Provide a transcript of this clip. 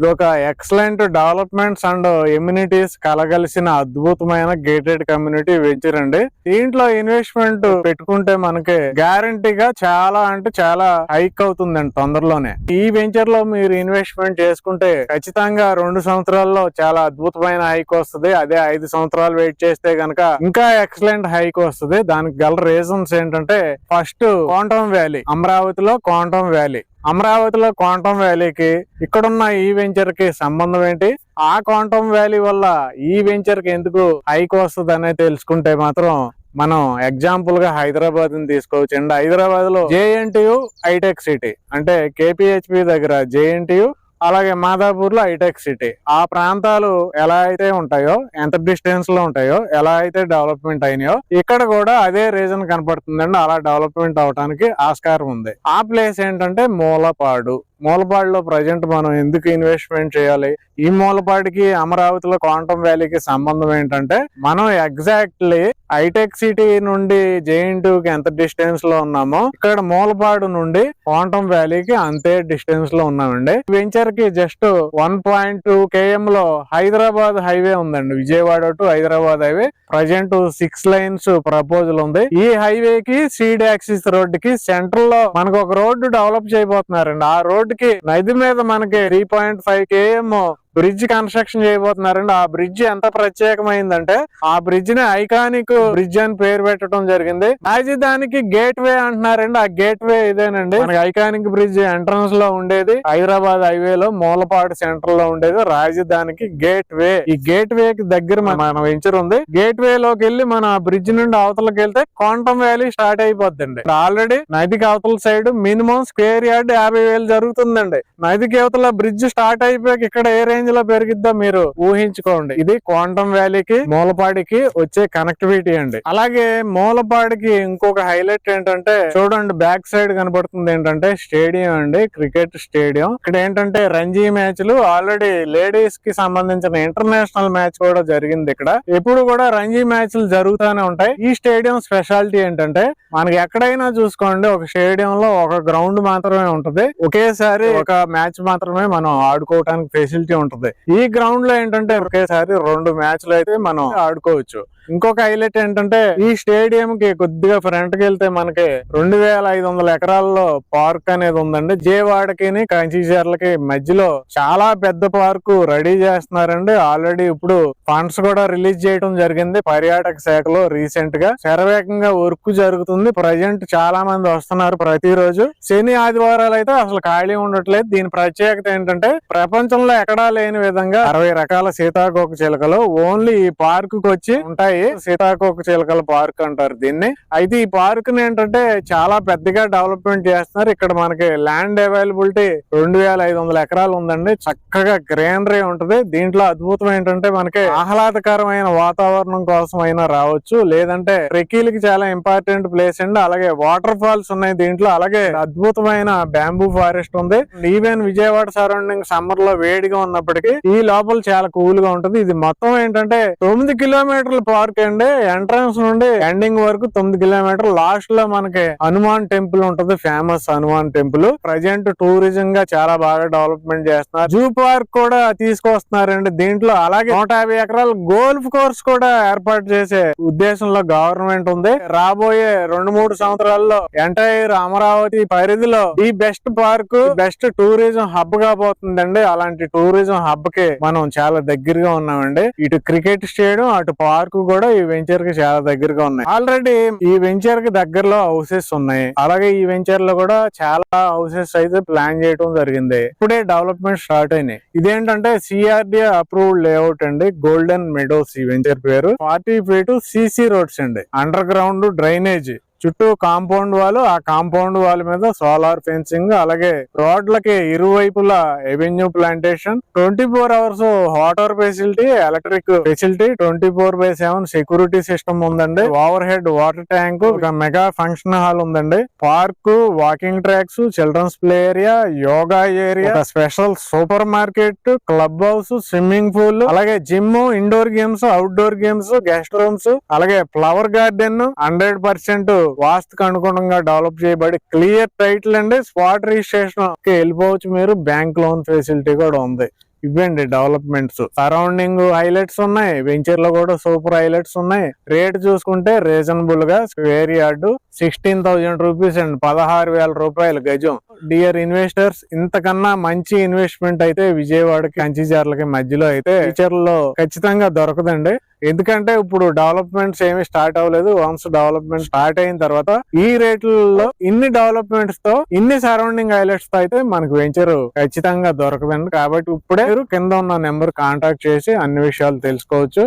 ఇది ఒక excellent developments and immunities కలగలిసిన అద్భుతమైన గేటెడ్ కమ్యూనిటీ వెంచర్ అండి. దీంట్లో ఇన్వెస్ట్మెంట్ పెట్టుకుంటే మనకి గ్యారంటీగా చాలా అంటే చాలా హైక్ అవుతుందండి తొందరలోనే. ఈ వెంచర్లో మీరు ఇన్వెస్ట్మెంట్ చేసుకుంటే ఖచ్చితంగా రెండు సంవత్సరాల్లో చాలా అద్భుతమైన హైక్ వస్తుంది. అదే ఐదు సంవత్సరాలు వెయిట్ చేస్తే గనక ఇంకా ఎక్సలెంట్ హైక్ వస్తుంది. దానికి గల రీజన్స్ ఏంటంటే ఫస్ట్ క్వాంటమ్ వ్యాలీ అమరావతిలో క్వాంటమ్ వ్యాలీ. అమరావతిలో క్వాంటమ్ వ్యాలీకి ఇక్కడున్న ఈ వెంచర్కి సంబంధం ఏంటి? ఆ క్వాంటమ్ వ్యాలీ వల్ల ఈ వెంచర్కి ఎందుకు హైక్ వస్తుంది అనేది తెలుసుకుంటే మాత్రం మనం ఎగ్జాంపుల్గా హైదరాబాద్ని తీసుకోవచ్చు. అండి హైదరాబాద్లో జేఎన్టీయు హైటెక్ సిటీ అంటే కేపీహెచ్పి దగ్గర జేఎన్టీయు అలాగే మాదాపూర్లో హైటెక్ సిటీ. ఆ ప్రాంతాలు ఎలా అయితే ఉంటాయో ఎంత డిస్టెన్స్లో ఉంటాయో ఎలా అయితే డెవలప్మెంట్ అయినాయో ఇక్కడ కూడా అదే రీజన్ కనపడుతుందండి. అలా డెవలప్మెంట్ అవడానికి ఆస్కారం ఉంది. ఆ ప్లేస్ ఏంటంటే మూలపాడు. మూలపాడులో ప్రజెంట్ మనం ఎందుకు ఇన్వెస్ట్మెంట్ చేయాలి? ఈ మూలపాడికి అమరావతిలో క్వాంటమ్ వ్యాలీకి సంబంధం ఏంటంటే మనం ఎగ్జాక్ట్లీ హైటెక్ సిటీ నుండి జేఎన్టీ కి ఎంత డిస్టెన్స్లో ఉన్నామో ఇక్కడ మూలపాడు నుండి క్వాంటమ్ వ్యాలీకి అంతే డిస్టెన్స్లో ఉన్నామండి. వెంచర్కి just one point two K M Hyderabad highway ఉందండి. Vijayawada to Hyderabad highway. Present six lines proposal ఉంది. ఈ హైవే కి సీడ్ యాక్సిస్ రోడ్కి సెంటర్లో మనకు ఒక రోడ్డు డెవలప్ చేయబోతున్నారండి. ఆ రోడ్ కి నది మీద మనకి three point five KM bridge construction చేయబోతున్నారండి. ఆ బ్రిడ్జ్ ఎంత ప్రత్యేకమైందంటే ఆ బ్రిడ్జ్ని ఐకానిక్ బ్రిడ్జ్ అని పేరు పెట్టడం జరిగింది. రాజధానికి గేట్ వే అంటున్నారండి. ఆ గేట్ వే ఇదేనండి. మనకి ఐకానిక్ బ్రిడ్జ్ ఎంట్రన్స్లో ఉండేది. హైదరాబాద్ హైవే లో మూలపాడు సెంటర్లో ఉండేది. రాజధానికి గేట్ వే ఈ గేట్ వే కి దగ్గర మన- వెంచర్ ఉంది. గేట్ వే లోకి వెళ్ళి మన బ్రిడ్జ్ నుండి అవతలకి వెళ్తే క్వాంటమ్ వ్యాలీ స్టార్ట్ అయిపోద్దండి. ఆల్రెడీ నదికి అవతల సైడ్ మినిమం స్క్వేర్ యార్డ్ యాభై వేలు జరుగుతుందండి. నదికి అవతల బ్రిడ్జ్ స్టార్ట్ అయిపోయాక ఇక్కడ ఏ రేంజ్ లో పెరిగిద్దో మీరు ఊహించుకోండి. ఇది క్వాంటమ్ వ్యాలీకి మూలపాడికి వచ్చే కనెక్టివిటీ అండి. అలాగే మూలపాడికి ఇంకొక హైలైట్ ఏంటంటే చూడండి బ్యాక్ సైడ్ కనబడుతుంది ఏంటంటే స్టేడియం అండి క్రికెట్ స్టేడియం. ఇక్కడ ఏంటంటే రంజీ మ్యాచ్లు ఆల్రెడీ లేడీస్కి సంబంధించిన ఇంటర్నేషనల్ మ్యాచ్ కూడా జరిగింది ఇక్కడ. ఎప్పుడు కూడా రంజీ మ్యాచ్లు జరుగుతూనే ఉంటాయి. ఈ స్టేడియం స్పెషాలిటీ ఏంటంటే మనకి ఎక్కడైనా చూసుకోండి ఒక స్టేడియం లో ఒక గ్రౌండ్ మాత్రమే ఉంటది. ఒకేసారి ఒక మ్యాచ్ మాత్రమే మనం ఆడుకోవడానికి ఫెసిలిటీ ఉంటుంది. ఈ గ్రౌండ్లో ఏంటంటే ఒకేసారి రెండు మ్యాచ్లు అయితే మనం ఆడుకోవచ్చు. ఇంకొక హైలైట్ ఏంటంటే ఈ స్టేడియం కి కొద్దిగా ఫ్రంట్కి వెళ్తే మనకి రెండు వేల ఐదు వందల ఎకరాల్లో పార్క్ అనేది ఉందండి. జేవాడకి కంచిచర్లకి మధ్యలో చాలా పెద్ద పార్క్ రెడీ చేస్తున్నారండి. ఆల్రెడీ ఇప్పుడు ఫండ్స్ కూడా రిలీజ్ చేయడం జరిగింది. పర్యాటక శాఖలో రీసెంట్గా. శరవేగంగా వర్క్ జరుగుతుంది. ప్రజెంట్ చాలా మంది వస్తున్నారు ప్రతిరోజు. శని ఆదివారాలు అయితే అసలు ఖాళీ ఉండట్లేదు. దీని ప్రత్యేకత ఏంటంటే ప్రపంచంలో ఎక్కడా లేని విధంగా అరవై రకాల సీతాకోక చిలకలు ఓన్లీ ఈ పార్క్కు వచ్చి ఉంటాయి. సీతాకోక చిలకల పార్క్ అంటారు దీన్ని. అయితే ఈ పార్క్ ఏంటంటే చాలా పెద్దగా డెవలప్మెంట్ చేస్తున్నారు. ఇక్కడ మనకి ల్యాండ్ అవైలబిలిటీ రెండు వేల ఐదు వందల ఎకరాలు ఉందండి. చక్కగా గ్రీనరీ ఉంటది. దీంట్లో అద్భుతం ఏంటంటే మనకి ఆహ్లాదకరమైన వాతావరణం కోసం అయినా రావచ్చు. లేదంటే ట్రెక్కీలకి చాలా ఇంపార్టెంట్ ప్లేస్ అండి. అలాగే వాటర్ ఫాల్స్ ఉన్నాయి దీంట్లో. అలాగే అద్భుతమైన బ్యాంబూ ఫారెస్ట్ ఉంది. ఈవెన్ విజయవాడ సరౌండింగ్ సమ్మర్లో వేడిగా ఉన్నప్పటికీ ఈ లోపల చాలా కూల్గా ఉంటది. ఇది మొత్తం ఏంటంటే తొమ్మిది కిలోమీటర్ల పార్క్ అండి. ఎంట్రన్స్ నుండి ఎండింగ్ వరకు తొమ్మిది కిలోమీటర్ లాస్ట్లో మనకి హనుమాన్ టెంపుల్ ఉంటది. Famous Hanuman temple present tourism గా చాలా బాగా డెవలప్మెంట్ చేస్తున్నారు. జూ పార్క్ కూడా తీసుకొస్తున్నారండి దీంట్లో. అలాగే నూట యాభై ఎకరాల గోల్ఫ్ కోర్స్ కూడా ఏర్పాటు చేసే ఉద్దేశంలో గవర్నమెంట్ ఉంది. రాబోయే రెండు మూడు సంవత్సరాల్లో ఎంటైర్ అమరావతి పరిధిలో ఈ బెస్ట్ పార్క్ బెస్ట్ టూరిజం హబ్గా పోతుందండి. అలాంటి టూరిజం హబ్కి మనం చాలా దగ్గరగా ఉన్నామండి. ఇటు క్రికెట్ స్టేడియం అటు పార్క్ కూడా ఈ వెంచర్కి చాలా దగ్గరగా ఉన్నాయి. ఆల్రెడీ ఈ వెంచర్కి దగ్గరలో హౌసెస్ ఉన్నాయి. అలాగే ఈ వెంచర్లో కూడా చాలా హౌసెస్ అయితే ప్లాన్ చేయడం జరిగింది. ఇప్పుడే డెవలప్మెంట్ స్టార్ట్ అయినాయి. ఇదేంటంటే సిఆర్డి అప్రూవ్డ్ లేఅవుట్ అండి. గోల్డెన్ మెడోస్ ఈ వెంచర్ పేరు. ఫార్టీ ఫీట్ సిసి రోడ్స్ అండి. అండర్ గ్రౌండ్ డ్రైనేజ్ చుట్టూ కాంపౌండ్ వాల్ ఆ కాంపౌండ్ వాల్ మీద సోలార్ ఫెన్సింగ్ అలాగే రోడ్లకి ఇరువైపులా avenue plantation twenty four hours water facility electric facility twenty four by seven security system ఉందండి. ఓవర్ హెడ్ వాటర్ ట్యాంక్ ఒక mega function hall ఉందండి. Park walking tracks children's play area yoga area special supermarket club house swimming pool అలాగే gym indoor games outdoor games guest rooms అలాగే flower garden hundred percent వాస్తుకు అనుగుణంగా develop చేయబడి clear title అండి. Spot రిజిస్ట్రేషన్కి వెళ్ళిపోవచ్చు మీరు. బ్యాంక్ లోన్ ఫెసిలిటీ కూడా ఉంది. ఇవ్వండి డెవలప్మెంట్స్ సరౌండింగ్ హైలైట్స్ ఉన్నాయి. వెంచర్లో కూడా సూపర్ హైలైట్స్ ఉన్నాయి. రేట్ చూసుకుంటే రీజనబుల్గా square yard sixteen thousand rupees and. పదహారు వేల రూపాయలు గజం. డియర్ ఇన్వెస్టర్స్ ఇంతకన్నా మంచి ఇన్వెస్ట్మెంట్ అయితే విజయవాడకి కంచిజార్లకి మధ్యలో అయితే ఫ్యూచర్లో ఖచ్చితంగా దొరకదండి. ఎందుకంటే ఇప్పుడు డెవలప్మెంట్స్ ఏమి స్టార్ట్ అవ్వలేదు. వన్స్ డెవలప్మెంట్ స్టార్ట్ అయిన తర్వాత ఈ రేట్లలో ఇన్ని డెవలప్మెంట్స్తో ఇన్ని సరౌండింగ్ హైలైట్స్తో అయితే మనకు వెంచర్ ఖచ్చితంగా దొరకదండి. కాబట్టి ఇప్పుడే మీరు కింద ఉన్న నెంబర్ కాంటాక్ట్ చేసి అన్ని విషయాలు తెలుసుకోవచ్చు.